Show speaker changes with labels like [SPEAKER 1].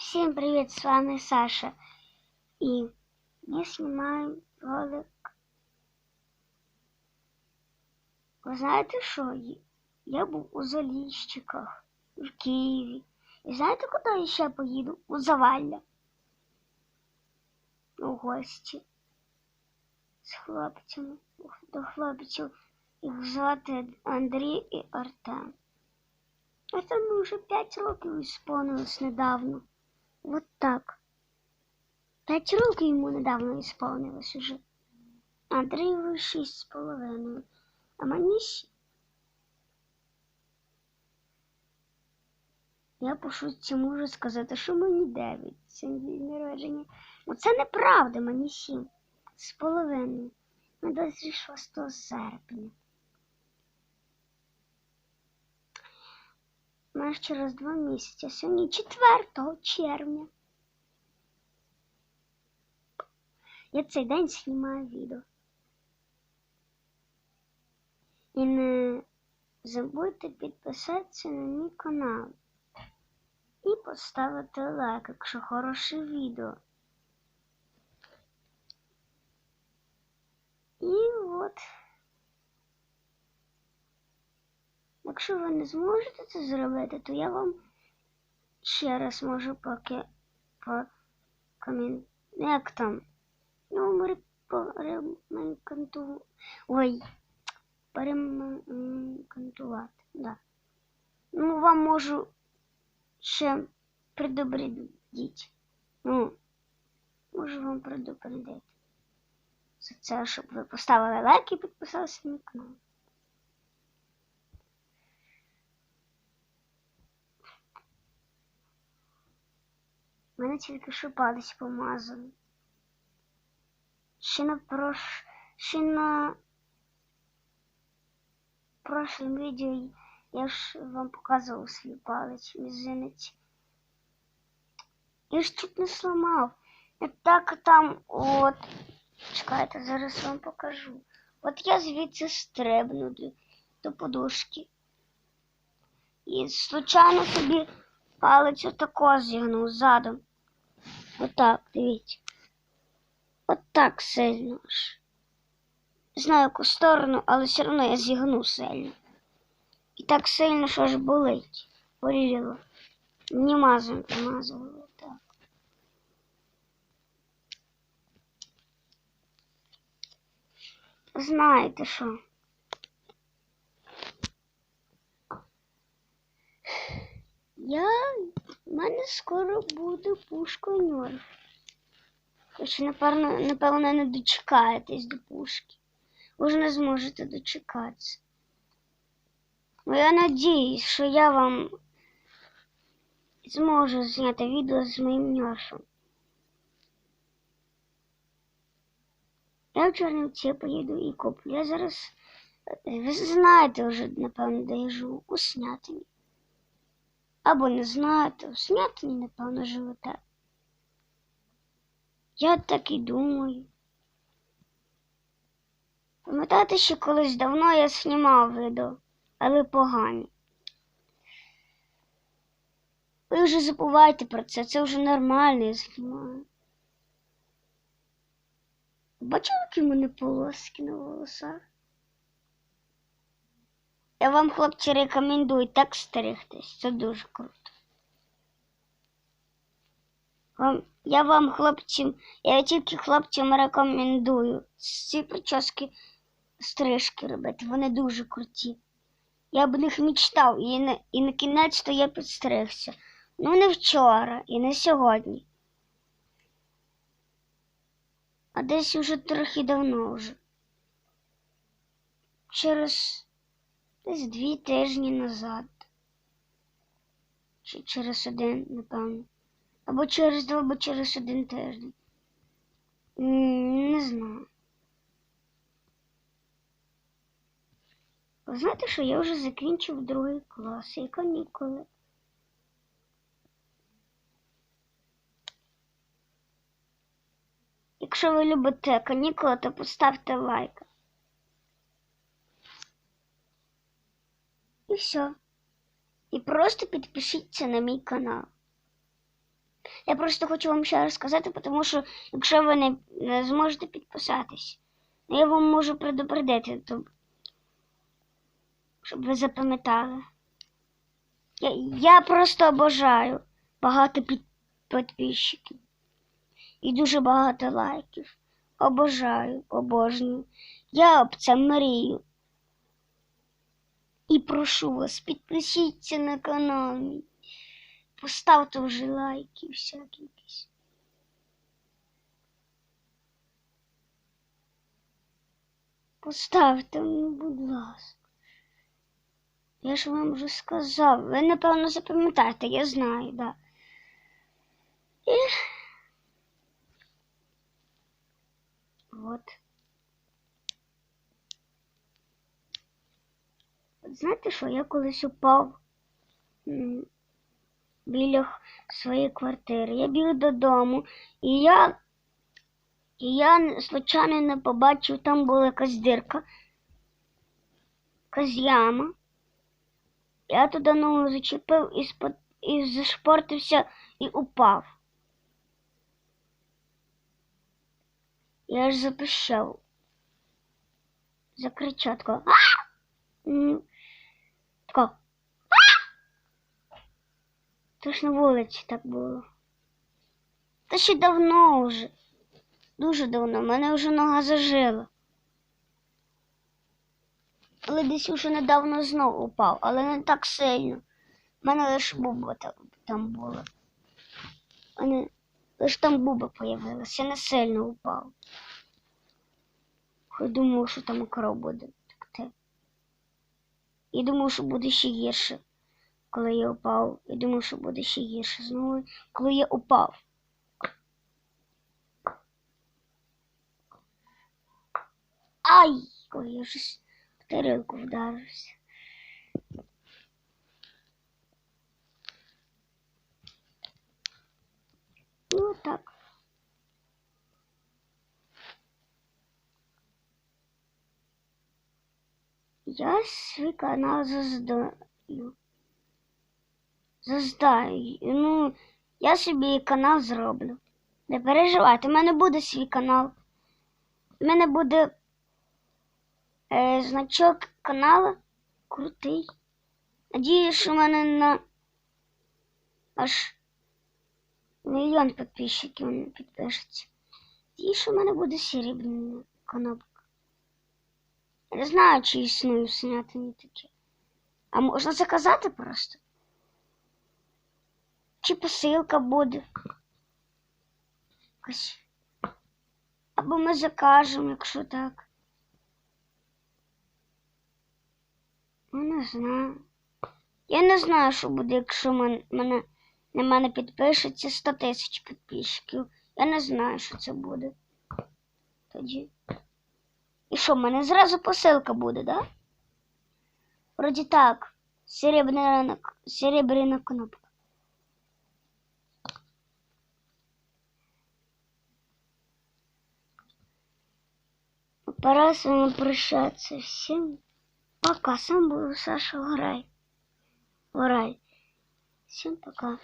[SPEAKER 1] Всем привет, с вами Саша. И я снимаю ролик. Ви знаєте що? Я був у Заліщиках в Києві. І знаєте, куди я ще поїду? У Завалля. У гості. З хлопцями. До хлопців. Їх звати Андрій і Артем. Артему вже 5 років ісполнилось недавно. Вот так. П'ять років йому недавно ісполнилось уже. Андрію шість з половиною. А мені сім. Я по шутці можу сказати, що мені дев'ять. Це народження. Ну це неправда, мені сім. З половиною. На 26 серпня. Маєш через два місяці, сьогодні 4 червня. Я цей день знімаю відео. І не забудьте підписатися на мій канал і поставити лайк, якщо хороше відео. І от. Якщо ви не зможете це зробити, то я вам ще раз можу поки по комін... Як там? Ну, переманканту... Ой, переманкантувати, да. Ну, вам можу ще предупредити. Ну, можу вам предупредити. За це, щоб ви поставили лайк і підписалися на канал. Мене тільки що палець помазаний. Ще на прош... ще на прошлом відео я ж вам показував свій палець мізинець. Я ж чуть не сломав. Я так там от. Чекайте, зараз вам покажу. От я звідси стрибну до, до подушки. І случайно собі палець отако зігнув задом. Отак, дивіться. Отак сильно ж. Не знаю яку сторону, але все одно я зігну сильно. І так сильно, що аж болить. Боліло. Не мазом помазувало так. Знаєте що? Я в мене скоро буде пушка нерв. Хоч, напевно, напевно, не дочекаєтесь до пушки. Ви ж не зможете дочекатися. Ну, я надіюсь, що я вам зможу зняти відео з моїм нерфом. Я в Чернівці поїду і куплю. Я зараз, ви знаєте вже, напевно, де я живу, у. Або не знаєте, у Снятині, напевно, живете. Я так і думаю. Пам'ятаєте, що колись давно я знімав відео, але погані. Ви вже забувайте про це, це вже нормально я знімаю. Бачили, які в мене полоски на волосах? Я вам, хлопці, рекомендую так стригтись. Це дуже круто. Вам, я вам, хлопцям, я тільки хлопцям рекомендую ці прически стрижки робити. Вони дуже круті. Я б них мечтав і на, і на кінець то я підстригся. Ну, не вчора і не сьогодні. А десь уже трохи давно вже. Через десь дві тижні назад. Чи через один, напевно. Або через два, або через один тиждень. Не знаю. Ви знаєте, що я вже закінчив другий клас і канікули. Якщо ви любите канікули, то поставте лайк. І все. І просто підпишіться на мій канал. Я просто хочу вам ще раз сказати, тому що якщо ви не, не зможете підписатись, ну, я вам можу предупредити, то, щоб ви запам'ятали. Я, я просто обожаю багато під, підписчиків і дуже багато лайків. Обожаю, обожнюю. Я об це мрію. І прошу вас, підпишіться на канал мій. Поставте вже лайки всякі якісь. Поставте мені, будь ласка. Я ж вам вже сказав. Ви, напевно, запам'ятаєте, я знаю, да. І... От. От знаєте що, я колись упав біля своєї квартири. Я біг додому, і я, і я случайно не побачив, там була якась дирка, якась яма. Я туди ногу зачепив і, спот... і зашпортився і упав. Я аж запищав. Закричав тако. Тако. То ж на вулиці так було. Та ще давно вже. Дуже давно. В мене вже нога зажила. Але десь уже недавно знов упав, але не так сильно. У мене лише буба там, там була. Мене лише там буба появилася, я не сильно упав. Я думав, що там кров буде. І думав, що буде ще гірше, коли я упав. Я думав, що буде ще гірше знову, коли я упав. Ай! Ой, я щось в тарілку вдарився. Ну так. Я свій канал заздаю. Заздаю. Ну, я собі канал зроблю. Не переживайте, у мене буде свій канал. У мене буде е, значок каналу крутий. Надіюсь, що в мене на аж мільйон підписчиків підпишеться. Надіюсь, що в мене буде серебряна кнопка. Я не знаю, чи існує в снятині таке. А можна заказати просто? Чи посилка буде? Якась. Або ми закажемо, якщо так. Ну, не знаю. Я не знаю, що буде, якщо мен- мене, на мене підпишеться 100 тисяч підписчиків. Я не знаю, що це буде. Тоді. І що, в мене зразу посилка буде, да? Вроді так. Серебряна, серебряна кнопка. Пора с вами прощаться. Всем пока. Сам был Саша Грай. Грай. Всем пока.